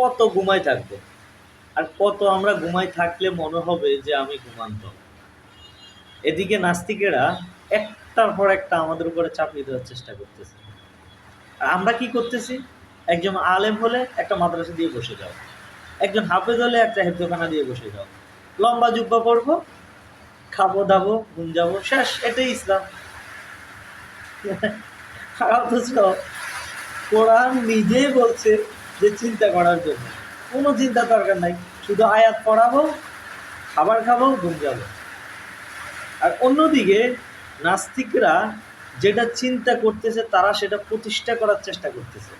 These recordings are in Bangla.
কত ঘুমাই থাকব? আর কত আমরা ঘুমাই থাকলে মনে হবে যে আমি ঘুমান্ত? এদিকে নাস্তিকেরা একটার পর একটা আমাদের উপরে চাপিয়ে দেওয়ার চেষ্টা করতেছে। আর আমরা কি করতেছি? একজন আলেম হলে একটা মাদ্রাসা দিয়ে বসে যাও। একজন হাফেজ হলে একটা হেফজখানা দিয়ে বসে যাও। লম্বা জুব্বা পরবো, খাব, দাবো, ঘুম যাব, শেষ, এটাই ইসলাম। অথচ কোরআন নিজেই বলছে যে চিন্তা করার জন্য। কোনো চিন্তা দরকার নাই। শুধু আয়াত পড়াবো, খাবার খাব, ঘুম যাব। আর অন্যদিকে নাস্তিকরা যেটা চিন্তা করতেছে, তারা সেটা প্রতিষ্ঠা করার চেষ্টা করতেছে।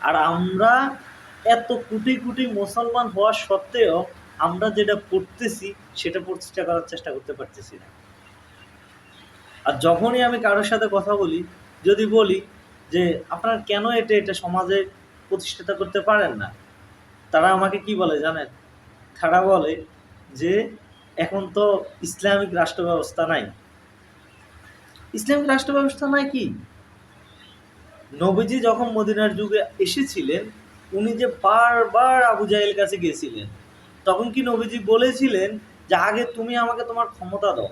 আর আমরা এত কোটি কোটি মুসলমান হওয়া সত্ত্বেও আমরা যেটা পড়তেছি সেটা প্রতিষ্ঠা করার চেষ্টা করতে পারতেছি না। আর যখনই আমি কারোর সাথে কথা বলি, যদি বলি যে আপনার কেন এটা এটা সমাজে প্রতিষ্ঠিত করতে পারেন না? তারা আমাকে কি বলে জানেন? তারা বলে যে এখন তো ইসলামিক রাষ্ট্র ব্যবস্থা নাই। ইসলামিক রাষ্ট্র ব্যবস্থা নাই কি? নবীজি যখন মদিনার যুগে এসেছিলেন, উনি যে বারবার আবু জাহেল কাছে গেছিলেন তখন কি নবীজি বলেছিলেন যে, আগে তুমি আমাকে তোমার ক্ষমতা দাও,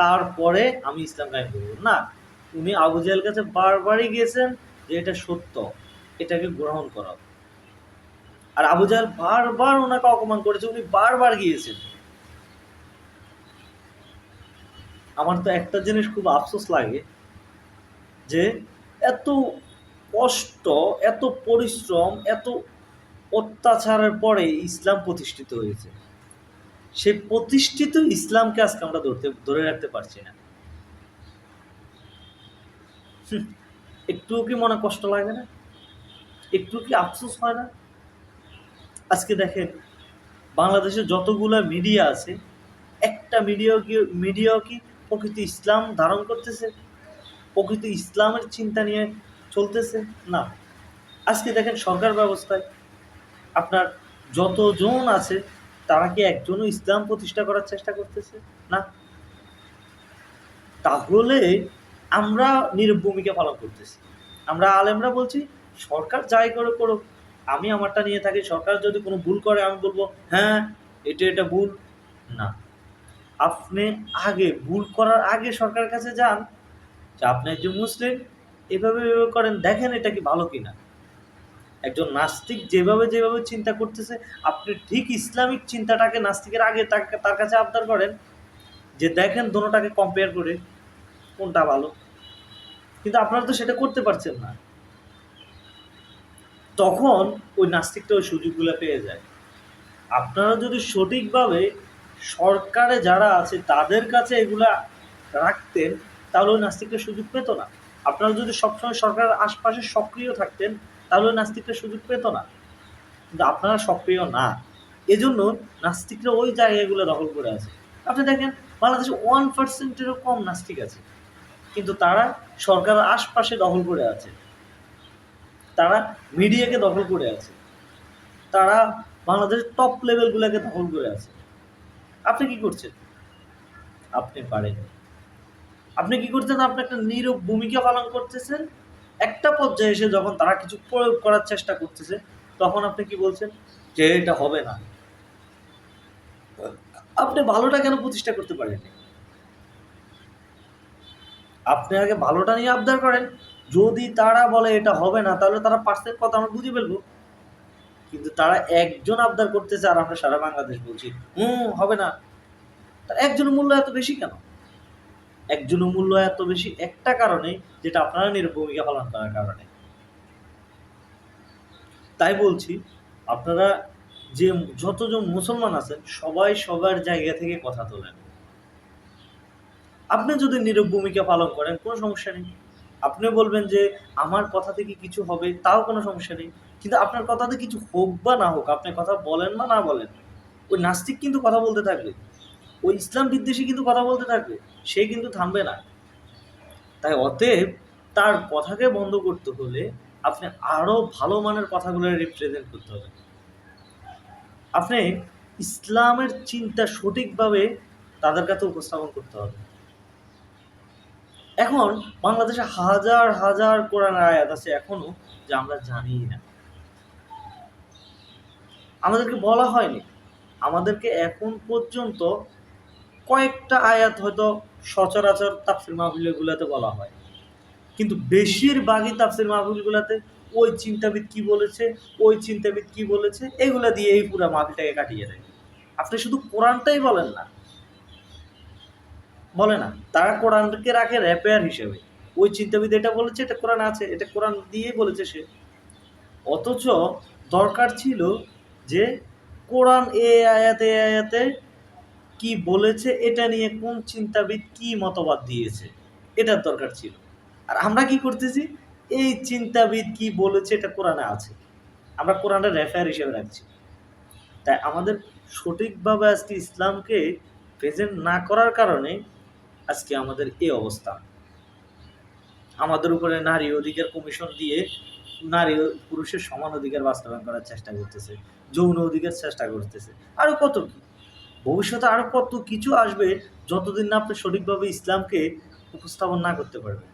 তারপরে আমি ইসলাম কায়েম করব? না। উনি আবু জাহেল কাছে বারবারই গিয়েছেন যে এটা সত্য, এটাকে গ্রহণ করা। আর আবু জাহেল বারবার ওনাকে অপমান করেছে, উনি বারবার গিয়েছেন। আমার তো একটা জিনিস খুব আফসোস লাগে, যে এত কষ্ট, এত পরিশ্রম, এত অত্যাচারের পরে ইসলাম প্রতিষ্ঠিত হয়েছে। সেই প্রতিষ্ঠিত ইসলামকে আজকে আমরা ধরতে, ধরে রাখতে পারছি না। একটুও কি মনে কষ্ট লাগে না? একটু কি আফসোস হয় না? আজকে দেখেন বাংলাদেশে যতগুলো মিডিয়া আছে, একটা মিডিয়াও কি মিডিয়াও কি প্রকৃতি ইসলাম ধারণ করতেছে? প্রকৃত ইসলামের চিন্তা নিয়ে চলতেছে? না। আজকে দেখেন সরকার ব্যবস্থায় আপনার যতজন আছে, তারা কি একজনও ইসলাম প্রতিষ্ঠা করার চেষ্টা করতেছে? না। তাহলে আমরা নীরব ভূমিকা পালন করতেছি। আমরা আলেমরা বলছি, সরকার যাই করে করুক। আমি আমারটা নিয়ে থাকি, সরকার যদি কোনো ভুল করে, আমি বলব হ্যাঁ এটা এটা ভুল। না। আপনি আগে ভুল করার আগে সরকারের কাছে যান, যে আপনি একজন মুসলিম, এভাবে এভাবে করেন, দেখেন এটা কি ভালো কিনা। একজন নাস্তিক যেভাবে যেভাবে চিন্তা করতেছে, আপনি ঠিক ইসলামিক চিন্তাটাকে নাস্তিকের আগে তার কাছে আবদার করেন, যে দেখেন, দোনোটাকে কম্পেয়ার করে কোনটা ভালো? কিন্তু আপনারা তো সেটা করতে পারছেন না। তখন ওই নাস্তিকটা ওই সুযোগগুলো পেয়ে যায়। আপনারা যদি সঠিকভাবে সরকারে যারা আছে তাদের কাছে এগুলা রাখতেন, তাহলে ওই নাস্তিকটা সুযোগ পেত না। আপনারা যদি সবসময় সরকারের আশপাশে সক্রিয় থাকতেন, তাহলে ওই নাস্তিকটা সুযোগ পেত না। কিন্তু আপনারা সক্রিয় না। এজন্য নাস্তিকরা ওই জায়গাগুলো দখল করে আছে। আপনি দেখেন, বাংলাদেশে ওয়ান পার্সেন্টেরও কম নাস্তিক আছে। কিন্তু তারা সরকারের আশপাশে দখল করে আছে। তারা মিডিয়াকে দখল করে আছে। তারা বাংলাদেশের টপ লেভেলগুলোকে দখল করে আছে। আপনি কি করছেন? আপনি পারেন আপনি কি করছেন? আপনি একটা নীরব ভূমিকা পালন করতেছেন। একটা পর্যায়ে এসে যখন তারা কিছু প্রয়োগ করার চেষ্টা করতেছে, তখন আপনি কি বলছেন? যে এটা হবে না। আপনি ভালোটা কেন প্রতিষ্ঠা করতে পারেননি? আপনি আগে ভালোটা নিয়ে আবদার করেন। যদি তারা বলে এটা হবে না, তাহলে তারা পার্সেন্ট কথা আমরা বুঝে ফেলব। কিন্তু তারা একজন আবদার করতেছে আর আমরা সারা বাংলাদেশ বলছি, হুম, হবে না। তার একজনের মূল্য এত বেশি কেন? একজনের মূল্য এত বেশি একটা কারণে, যেটা আপনারা নির ভূমিকা পালন করার কারণে। তাই বলছি, আপনারা যে যতজন মুসলমান আছেন, সবাই সবার জায়গা থেকে কথা তোলেন। আপনি যদি নীরব ভূমিকা পালন করেন, কোনো সমস্যা নেই। আপনি বলবেন যে, আমার কথা থেকে কিছু হবে, তাও কোনো সমস্যা নেই। কিন্তু আপনার কথাতে কিছু হোক বা না হোক, আপনি কথা বলেন বা না বলেন, ওই নাস্তিক কিন্তু কথা বলতে থাকবে। ওই ইসলাম বিদ্বেষী কিন্তু কথা বলতে থাকবে, সে কিন্তু থামবে না। তাই অতএব তার কথাকে বন্ধ করতে হলে আপনি আরও ভালো মানের কথাগুলো রিপ্রেজেন্ট করতে হবে। আপনি ইসলামের চিন্তা সঠিকভাবে তাদের কাছে উপস্থাপন করতে হবে। এখন বাংলাদেশে হাজার হাজার কোরআন আয়াত আছে এখনও যে আমরা জানি না। আমাদেরকে বলা হয়নি। আমাদেরকে এখন পর্যন্ত কয়েকটা আয়াত হয়তো সচরাচর তাফসির মাহফিলগুলোতে বলা হয়। কিন্তু বেশিরভাগই তাফসির মাহফিলগুলোতে ওই চিন্তাবিদ কি বলেছে, ওই চিন্তাবিদ কি বলেছে, এগুলা দিয়ে এই পুরো মাহফিলটাকে কাটিয়ে দেয়। আপনি শুধু কোরআনটাই বলেন না বলে না। তারা কোরআনকে রাখে র্যাপেয়ার হিসেবে। ওই চিন্তাবিদ এটা বলেছে, এটা কোরআন আছে, এটা কোরআন দিয়েই বলেছে সে। অথচ দরকার ছিল যে কোরআন এ আয়াতে আয়াতে কি বলেছে, এটা নিয়ে কোন চিন্তাবিদ কি মতবাদ দিয়েছে, এটার দরকার ছিল। আর আমরা কি করতেছি? এই চিন্তাবিদ কি বলেছে, এটা কোরআনে আছে। আমরা কোরআনের রেফার হিসেবে রাখছি। তাই আমাদের সঠিকভাবে আজকে ইসলামকে প্রেজেন্ট না করার কারণে আজকে আমাদের এই অবস্থা। আমাদের উপরে নারী অধিকার কমিশন দিয়ে নারী পুরুষের সমান অধিকার বাস্তবায়ন করার চেষ্টা করতেছে, যৌন অধিকার চেষ্টা করতেছে। আরও কত কি? ভবিষ্যতে আরও কত কিছু আসবে যতদিন না আপনি সঠিকভাবে ইসলামকে উপস্থাপন না করতে পারবেন।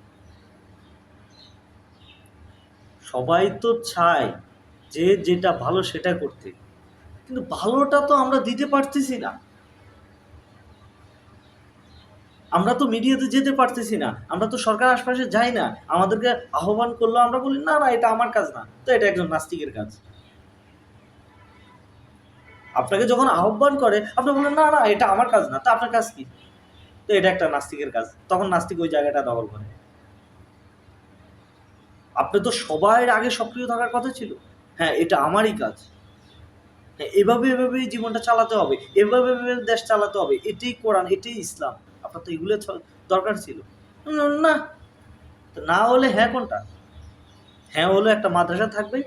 সবাই তো চায় যে যেটা ভালো সেটা করতে, কিন্তু ভালোটা তো আমরা দিতে পারতেছি না। আমরা তো মিডিয়াতে যেতে পারতেছি না, আমরা তো সরকার আশপাশে যাই না, আমাদেরকে আহ্বান করল আমরা বলি, না না, এটা আমার কাজ না। তো এটা একজন নাস্তিকের কাজ। আপনাকে যখন আহ্বান করে, আপনি বলেন না না, এটা আমার কাজ না। তা আপনার কাজ কি? তো এটা একটা নাস্তিকের কাজ। তখন নাস্তিক ওই জায়গাটা দখল করে। আপনি তো সবার আগে সক্রিয় থাকার কথা ছিল। হ্যাঁ এটা আমারই কাজ। হ্যাঁ এভাবে, এভাবেই জীবনটা চালাতে হবে, এভাবে এভাবে দেশ চালাতে হবে। এটাই কোরআন, এটাই ইসলাম। আপনার তো এগুলো দরকার ছিল। না। তো না হলে হ্যাঁ কোনটা? হ্যাঁ হলে একটা মাদ্রাসা থাকবে,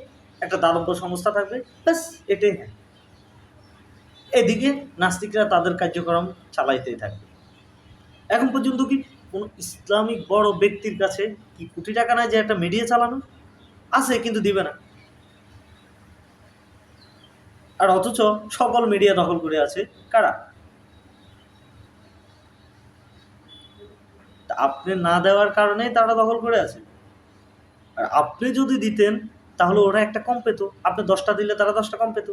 একটা দাতব্য সংস্থা থাকবে, ব্যাস, এটাই হ্যাঁ। এদিকে নাস্তিকরা তাদের কার্যক্রম চালাইতেই থাকবে। এখন পর্যন্ত কি কোনো ইসলামিক বড় ব্যক্তির কাছে কি কোটি টাকা নাই যে একটা মিডিয়া চালানো? আছে, কিন্তু দিবে না। আর অথচ সকল মিডিয়া দখল করে আছে কারা? আপনি না দেওয়ার কারণেই তারা দখল করে আছে। আর আপনি যদি দিতেন, তাহলে ওরা একটা কম পেত। আপনি দশটা দিলে তারা দশটা কম পেত।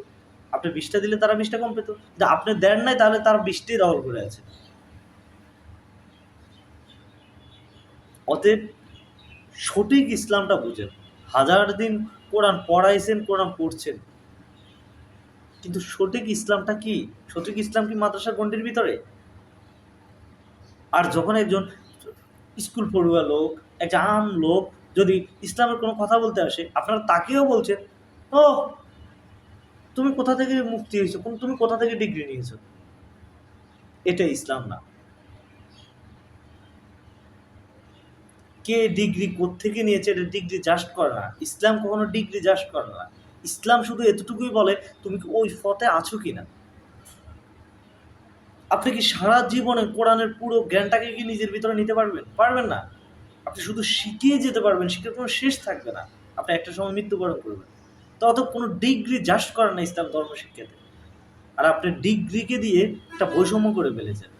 আপনি বিশটা দিলে তারা বিশটা কম পেত। যদি আপনি দেন নাই, তাহলে তারা বিশটাই দখল করে আছে। অতএব সঠিক ইসলামটা বুঝেন। হাজার দিন কোরআন পড়াইছেন, কোরআন পড়ছেন। কিন্তু সঠিক ইসলামটা কি? সঠিক ইসলাম কি মাদ্রাসা গণ্ডির ভিতরে? আর যখন একজন স্কুল পড়ুয়া লোক একটা আম লোক যদি ইসলামের কোনো কথা বলতে আসে, আপনারা তাকেও বলছেন ও তুমি কোথা থেকে মুক্তি হয়েছো? কোন, তুমি কোথা থেকে ডিগ্রি নিয়েছো? এটা ইসলাম না। কে ডিগ্রি থেকে নিয়েছে এটা ডিগ্রি জাস্ট করে না। ইসলাম কখনো ডিগ্রি জাস্ট করে না। ইসলাম শুধু এতটুকুই বলে, তুমি কি ওই ফতে আছো কি না আপনি কি সারা জীবনে কোরআনের পুরো জ্ঞানটাকে কি নিজের ভিতরে নিতে পারবেন? পারবেন না। আপনি শুধু শিখিয়ে যেতে পারবেন শিখার কোনো শেষ থাকবে না। আপনি একটা সময় মৃত্যুবরণ করবেন। তো অত কোনো ডিগ্রি জাস্ট করেন না ইসলাম ধর্ম শিক্ষাতে। আর আপনি ডিগ্রিকে দিয়ে একটা বৈষম্য করে ফেলেছেন।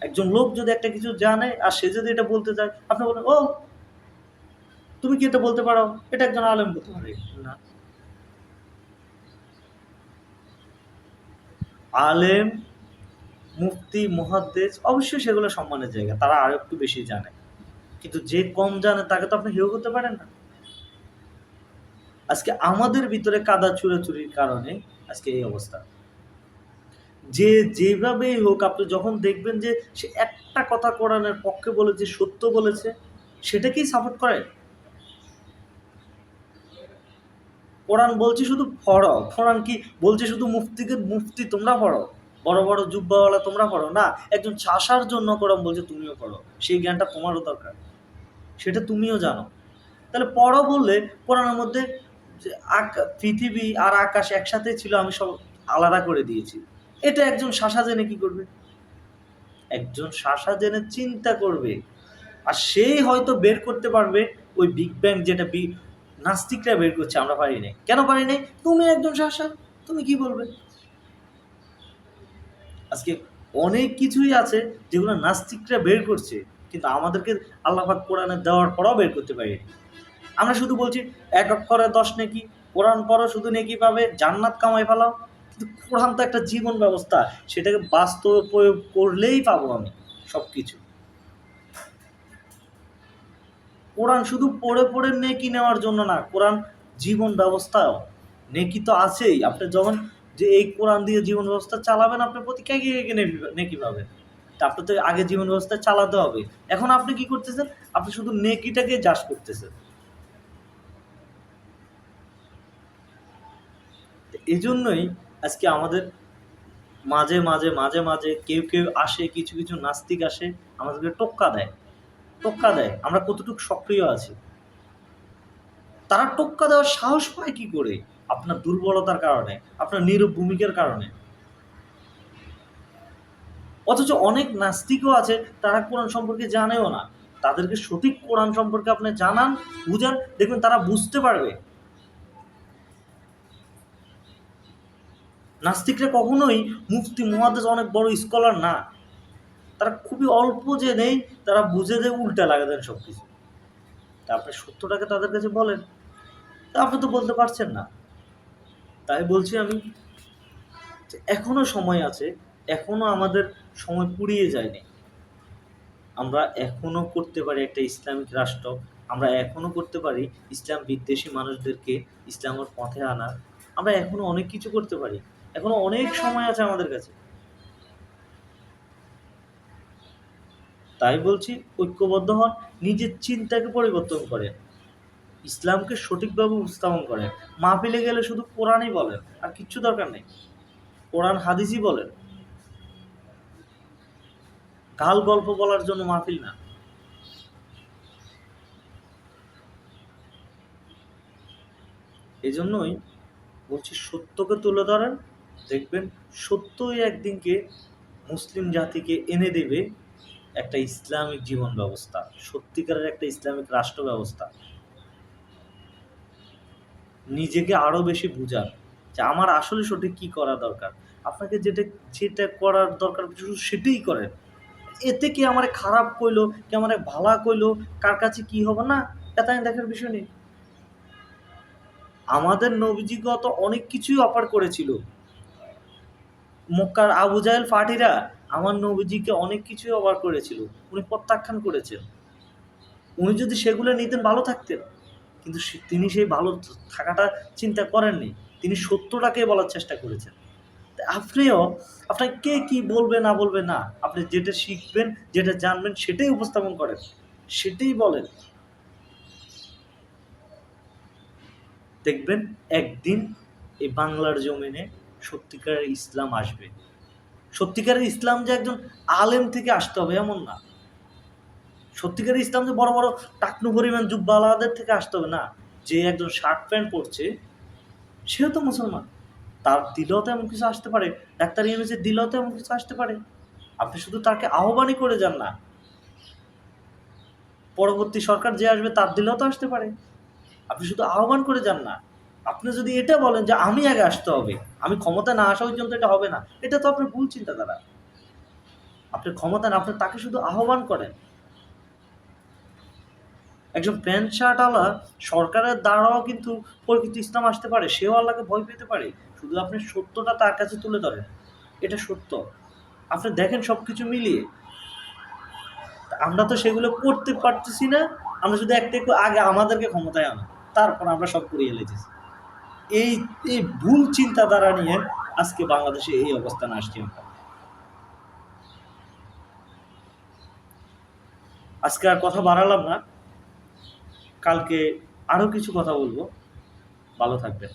একজন লোক যদি একটা কিছু জানে আর সে যদি এটা বলতে চায়, আপনি বলেন ও, তুমি কি এটা বলতে পারো? এটা একজন আলেম বলতে পারে। না। আলেম মুফতি মহাদ্দেশ, অবশ্যই সেগুলো সম্মানের জায়গা, তারা আর একটু বেশি জানে। কিন্তু যে কম জানে, তাকে তো আপনি হেউ করতে পারেন না। আজকে আমাদের ভিতরে কাদা চুরাচুরির কারণে আজকে এই অবস্থা। যে যেভাবেই হোক, আপনি যখন দেখবেন যে সে একটা কথা কোরআনের পক্ষে বলেছে সত্য বলেছে, সেটাকেই সাপোর্ট করে। কোরআন বলছে শুধু পড়ো, কোরআন কি বলছে শুধু মুফতিকে মুফতি তোমরা পড়ো। বড় বড় জুব্বাওয়ালা তোমরা পড়ো, না? একজন চাষার জন্য কোরআন বলছে, তুমিও পড়ো। সেই জ্ঞানটা তোমারও দরকার। সেটা তুমিও জানো। তাহলে পড়ো বললে, পড়ানোর মধ্যে পৃথিবী আর আকাশ একসাথে ছিল, আমি সব আলাদা করে দিয়েছি। এটা একজন শাসা জেনে কি করবে? একজন শাসা জেনে চিন্তা করবে। আর সেই হয়তো বের করতে পারবে, ওই বিগ ব্যাং যেটা নাস্তিকরা বের করছে, আমরা পারি নাই কেন পারি নাই তুমি একজন শাসা তুমি কি বলবে? আজকে অনেক কিছুই আছে যেগুলো নাস্তিকরা বের করছে, কিন্তু আমাদেরকে আল্লাহ পাক কোরআনে দেওয়ার পরও বের করতে পারি আমরা শুধু বলছি, এক অক্ষরে দশ নেকি, কোরআন পড়ো শুধু নেকি পাবে, জান্নাত কামাই ফেলাও। কিন্তু কোরআন তো একটা জীবন ব্যবস্থা, সেটাকে বাস্তবে প্রয়োগ করলেই পাবো আমি সব কিছু কোরআন শুধু পড়ে পড়ে নেকি নেওয়ার জন্য না, কোরআন জীবন ব্যবস্থাও নেকি তো আছেই। আপনি যখন যে এই কোরআন দিয়ে জীবন ব্যবস্থা চালাবেন আপনার কে কে নেকি- পাবেন তা আপনি তো আগে জীবন ব্যবস্থা চালাতে হবে। এখন আপনি কি করতেছেন? আপনি শুধু নেকিটাকে যাস করতেছেন। এই জন্যই আজকে আমাদের মাঝে মাঝে মাঝে মাঝে কেউ কেউ আসে, কিছু কিছু নাস্তিক আসে, আমাদেরকে টোক্কা দেয়। টোক্কা দেয়। আমরা কতটুকু সক্রিয় আছি? তারা টোক্কা দেওয়ার সাহস পায় কি করে? আপনার দুর্বলতার কারণে, আপনার নীরব ভূমিকার কারণে। অথচ অনেক নাস্তিকও আছে, তারা কোরআন সম্পর্কে জানেও না। তাদেরকে সঠিক কোরআন সম্পর্কে আপনি জানান, বুঝান, দেখবেন তারা বুঝতে পারবে। নাস্তিকরা কখনোই মুফতি মহাদেশ অনেক বড় স্কলার না। তারা খুবই অল্প যে নেই তারা বুঝে দেয়, উল্টা লাগা দেন সব কিছু তা সত্যটাকে তাদের কাছে বলেন। তা আপনি তো বলতে পারছেন না। তাই বলছি আমি এখনও সময় আছে, এখনও আমাদের সময় পুড়িয়ে যায়নি। আমরা এখনও করতে পারি একটা ইসলামিক রাষ্ট্র, আমরা এখনও করতে পারি ইসলাম বিদ্বেষী মানুষদেরকে ইসলামের পথে আনা, আমরা এখনও অনেক কিছু করতে পারি। এখনও অনেক সময় আছে আমাদের কাছে। তাই বলছি ঐক্যবদ্ধ হন, নিজের চিন্তাকে পরিবর্তন করেন। ইসলামকে সঠিকভাবে উপস্থাপন করেন মাহফিলে গেলে শুধু কোরআনই বলেন, আর কিচ্ছু দরকার নেই। কোরআন, হাদিসই বলেন। গাল গল্প বলার জন্য মাহফিল না। এই জন্যই বলছি, সত্যকে তুলে ধরেন, দেখবেন সত্যই একদিনকে মুসলিম জাতিকে এনে দেবে একটা ইসলামিক জীবন ব্যবস্থা, সত্যিকারের একটা ইসলামিক রাষ্ট্র ব্যবস্থা। নিজেকে আরও বেশি বুঝান যে আমার আসলে সঠিক কি করা দরকার। আপনাকে যেটা যেটা করার দরকার শুধু সেটাই করেন। এতে কি আমার খারাপ কইলো, কি আমার ভালা কইলো, কার কাছে কি হবে না, এটা দেখার বিষয় নেই। আমাদের নবীজিগত অনেক কিছুই অফার করেছিল। মক্কার আবু জাহেল ফাটিরা আমার নবীজিকে অনেক কিছুই অফার করেছিল। উনি প্রত্যাখ্যান করেছেন। উনি যদি সেগুলো নিতেন, ভালো থাকতেন। কিন্তু তিনি সেই ভালো থাকাটা চিন্তা করেননি। তিনি সত্যটাকে বলার চেষ্টা করেছেন। আপনিও আপনাকে কে কি বলবে, না বলবে, না, আপনি যেটা শিখবেন, যেটা জানবেন, সেটাই উপস্থাপন করেন, সেটাই বলেন। দেখবেন, একদিন এই বাংলার জমিনে সত্যিকারের ইসলাম আসবে। সত্যিকারের ইসলাম যে একজন আলেম থেকে আসতে হবে, এমন না। সত্যিকারের ইসলাম যে বড় বড় টাকনু পরিমাণ জুব্বালাদের থেকে আসতে হবে না। যে একজন শার্ট প্যান্ট পরছে, সেও তো মুসলমান। তার দিলেও তো এমন কিছু আসতে পারে। ডাক্তার ইউনিসের দিলেও তো এমন কিছু আসতে পারে। আপনি শুধু তাকে আহ্বানই করে যান না। পরবর্তী সরকার যে আসবে, তার দিলেও তো আসতে পারে। আপনি শুধু আহ্বান করে যান না। আপনি যদি এটা বলেন যে আমি আগে আসতে হবে, আমি ক্ষমতা না আসা পর্যন্ত এটা হবে না, এটা তো আপনার ভুল চিন্তাধারা। আপনি ক্ষমতা না, আপনি তাকে শুধু আহ্বান করেন। একজন প্যান্ট শার্ট আলা সরকারের দ্বারাও কিন্তু প্রকৃত ইসলাম আসতে পারে, সেও আল্লাহকে ভয় পেতে পারে। শুধু আপনি সত্যটা তার কাছে তুলে ধরেন, এটা সত্য। আপনি দেখেন সব কিছু মিলিয়ে। আমরা তো সেগুলো করতে পারতেছি না, আমরা শুধু একটা একটু আগে আমাদেরকে ক্ষমতায় আনো, তারপর আমরা সব করিয়ে লেগেছি। এই এই ভুল চিন্তাধারা নিয়ে আজকে বাংলাদেশে এই অবস্থানে আসছি। আমরা আজকে আর কথা বাড়ালাম না। কালকে আরও কিছু কথা বলব। ভালো থাকবেন।